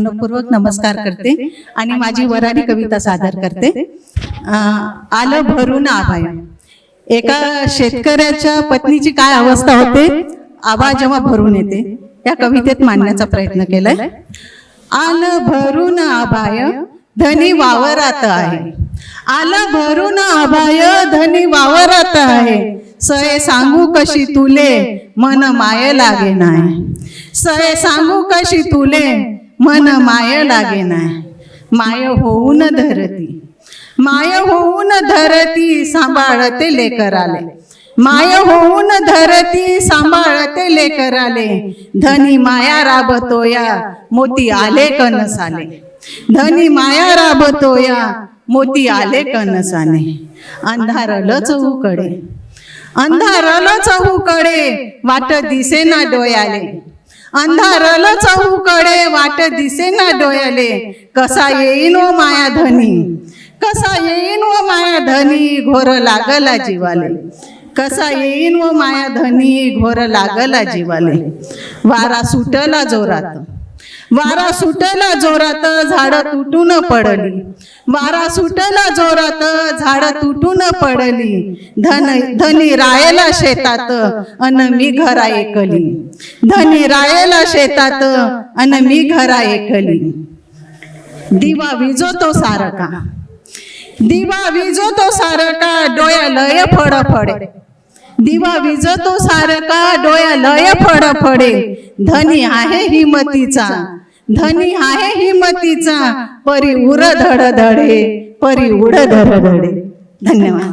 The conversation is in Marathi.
मनपूर्वक नमस्कार करते आणि माझी वराडी कविता सादर करते. आलं भरून आभाय. एका शेतकऱ्याच्या पत्नीची काय अवस्था होते? आबा जेव्हा भरून येते या कवितेत मांडण्याचा प्रयत्न केलाय. आलं भरून आभाय. धनी वावरात आहे. आलं भरून आभाय. धनी वावरात आहे. सय सांगू कशी तुले? मन माय लागे नाही. सय सांगू कशी तुले? मन माय लागे नाही माय होऊन धरती. माय होऊन धरती सांभाळते लेकर आले माय होऊन धरती सांभाळते लेकर आले धनी माया राबतोया मोती आले कनसाले धनी माया राबतोया मोती आले कनसाने अंधारल चहूकडे. अंधारल चहूकडे वाट दिसेना डोयाले. अंधारल चहूकडे वाट दिसेना डोयाले कसा येईन ओ माया धनी? कसा येईन व माया धनी? घोर लागला जीवाले. कसा येईन व माया धनी? घोर लागला जीवाले. वारा सुटला जोरात. वारा सुटला जोरात झाड तुटून पडली. वारा सुटला जोरात झाड तुटून पडली. धन धनी रायला शेतात अन मी घरा ऐकली धनी रायला शेतात अन मी घरा ऐकली दिवा विजोतो सारका दिवा विजोतो सारका डोळ्या लय फड फडे दिवा विजतो सारका डोया लय फड फडे धनी आहे हिमतीचा. धनी आहे हिमतीचा. परी उर धड धडे परी उड धड धडे धन्यवाद.